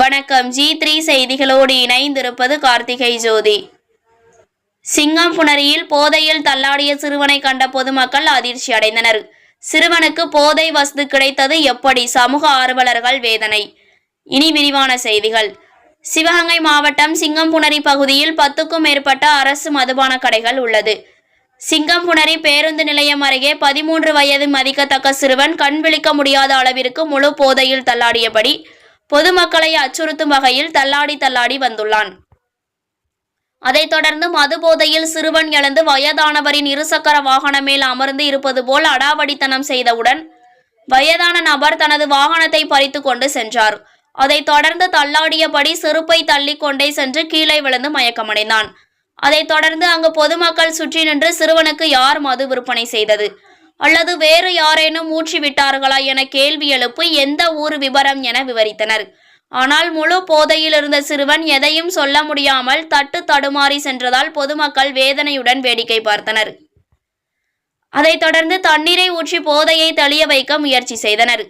வணக்கம். G three செய்திகளோடு இணைந்திருப்பது கார்த்திகை ஜோதி. சிங்கம் புணரியில் போதையில் தள்ளாடிய சிறுவனை கண்ட பொதுமக்கள் அதிர்ச்சி அடைந்தனர். சிறுவனுக்கு போதை வசதி கிடைத்தது எப்படி? சமூக ஆர்வலர்கள் வேதனை. இனி விரிவான செய்திகள். சிவகங்கை மாவட்டம் சிங்கம்புணரி பகுதியில் பத்துக்கும் மேற்பட்ட அரசு மதுபான கடைகள் உள்ளது. சிங்கம்புணரி பேருந்து நிலையம் அருகே பதிமூன்று வயது மதிக்கத்தக்க சிறுவன் கண் விழிக்க முடியாத அளவிற்கு முழு போதையில் தள்ளாடியபடி பொதுமக்களை அச்சுறுத்தும் வகையில் தள்ளாடி தள்ளாடி வந்துள்ளான். அதைத் தொடர்ந்து மது போதையில் சிறுவன் எழுந்து வயதானவரின் இருசக்கர வாகனம் மேல் அமர்ந்து இருப்பது போல் அடாவடித்தனம் செய்தவுடன் வயதான நபர் தனது வாகனத்தை பறித்து கொண்டு சென்றார். அதைத் தொடர்ந்து தள்ளாடியபடி செருப்பை தள்ளி கொண்டே சென்று கீழே விழுந்து மயக்கமடைந்தான். அதைத் தொடர்ந்து அங்கு பொதுமக்கள் சுற்றி நின்று சிறுவனுக்கு யார் மது விற்பனை செய்தது? அல்லது வேறு யாரேனும் ஊற்றிவிட்டார்களா என கேள்வி எழுப்பி எந்த ஊர் விவரம் என விவரித்தனர். ஆனால் முழு போதையில் இருந்த சிறுவன் எதையும் சொல்ல முடியாமல் தட்டு தடுமாறி சென்றதால் பொதுமக்கள் வேதனையுடன் வேடிக்கை பார்த்தனர். அதைத் தொடர்ந்து தண்ணீரை ஊற்றி போதையை தெளிய வைக்க முயற்சி செய்தனர்.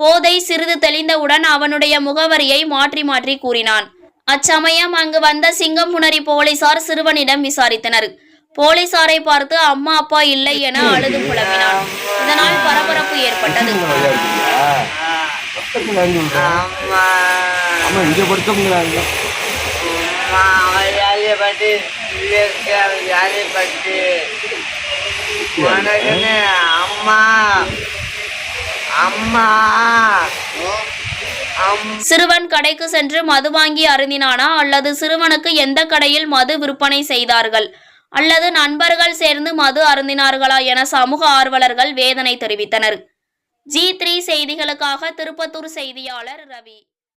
போதை சிறிது தெளிந்தவுடன் அவனுடைய முகவரியை மாற்றி மாற்றி கூறினான். அச்சமயம் அங்கு வந்த சிங்கம்புணரி போலீசார் சிறுவனிடம் விசாரித்தனர். போலீசாரை பார்த்து அம்மா அப்பா இல்லை என அழுது புலம்பினார் இதனால் பரபரப்பு ஏற்பட்டது. அம்மா அம்மா சிறுவன் கடைக்கு சென்று மது வாங்கி அருந்தினானா அல்லது சிறுவனுக்கு எந்த கடையில் மது விற்பனை செய்தார்கள்? அல்லது நண்பர்கள் சேர்ந்து மது அருந்தினார்களா என சமூக ஆர்வலர்கள் வேதனை தெரிவித்தனர். ஜி த்ரீ செய்திகளுக்காக திருப்பத்தூர் செய்தியாளர் ரவி.